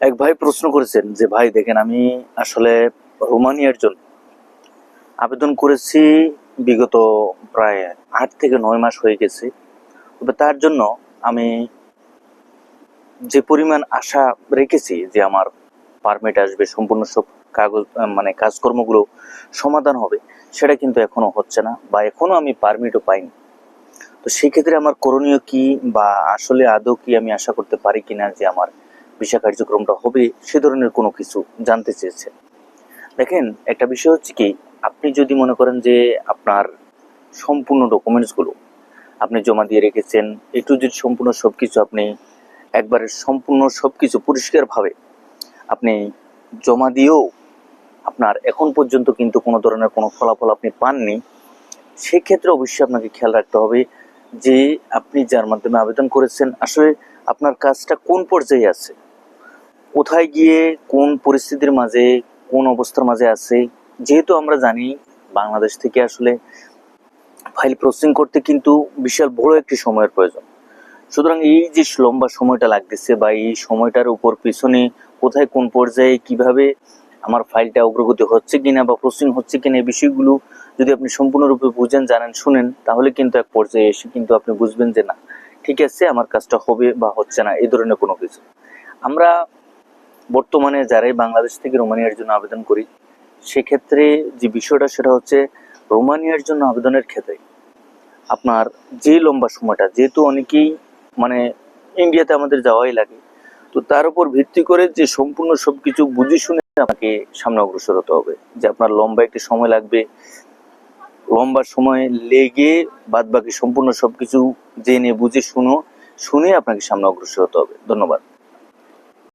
এক ভাই প্রশ্ন করেছেন যে, ভাই, দেখেন, আমি আসলে রোমানিয়ার জন্য আবেদন করেছি বিগত প্রায় আট থেকে নয় মাস হয়ে গেছে। তবে তার জন্য আমি যে পরিমাণ আশা রেখেছি যে আমার পারমিট আসবে, সম্পূর্ণ সব কাগজ মানে কাজকর্মগুলো সমাধান হবে, সেটা কিন্তু এখনও হচ্ছে না বা এখনও আমি পারমিটও পাইনি। তো সেক্ষেত্রে আমার করণীয় কি বা আসলে আদৌ কি আমি আশা করতে পারি কিনা যে আমার ভিসা কার্যক্রমটা হবে সে ধরনের কোনো কিছু জানতে চেয়েছে। দেখেন, একটা বিষয় হচ্ছে কি, আপনি যদি মনে করেন যে আপনার সম্পূর্ণ ডকুমেন্টসগুলো আপনি জমা দিয়ে রেখেছেন একটু যদি সম্পূর্ণ সব কিছু আপনি একবারে সম্পূর্ণ সব কিছু পরিষ্কারভাবে আপনি জমা দিয়েও আপনার এখন পর্যন্ত কিন্তু কোনো ধরনের কোনো ফলাফল আপনি পাননি, সেক্ষেত্রে অবশ্যই আপনাকে খেয়াল রাখতে হবে যে আপনি যার মাধ্যমে আবেদন করেছেন, আসলে আপনার কাজটা কোন পর্যায়ে আছে? কোথায় গিয়ে, কোন পরিস্থিতির মাঝে, কোন অবস্থার মাঝে আছে? যেহেতু আমরা জানি বাংলাদেশ থেকে আসলে ফাইল প্রসেসিং করতে কিন্তু বিশাল বড় একটি সময়ের প্রয়োজন। সুতরাং এই যে লম্বা সময়টা লাগতেছে বা এই সময়টার উপর পিছনে কোথায় কোন পর্যায়ে কীভাবে আমার ফাইলটা অগ্রগতি হচ্ছে কিনা বা প্রসেসিং হচ্ছে কিনা এই বিষয়গুলো যদি আপনি সম্পূর্ণরূপে বুঝেন, জানেন, শুনেন, তাহলে কিন্তু এক পর্যায়ে এসে কিন্তু আপনি বুঝবেন যে না ঠিক আছে, আমার কাজটা হবে বা হচ্ছে না, এই ধরনের কোনো কিছু। আমরা বর্তমানে যারাই বাংলাদেশ থেকে রোমানিয়ার জন্য আবেদন করি, সেক্ষেত্রে যে বিষয়টা সেটা হচ্ছে রোমানিয়ার জন্য আবেদনের ক্ষেত্রে আপনার যে লম্বা সময়টা, যেহেতু অনেকেই মানে ইন্ডিয়াতে আমাদের যাওয়াই লাগে, তো তার উপর ভিত্তি করে যে সম্পূর্ণ সবকিছু বুঝে শুনে আপনাকে সামনে অগ্রসর হতে হবে। যে আপনার লম্বা একটি সময় লাগবে লম্বা সময় লেগে বাদ বাকি সম্পূর্ণ সবকিছু জেনে বুঝে শুনো শুনে আপনাকে সামনে অগ্রসর হতে হবে। ধন্যবাদ।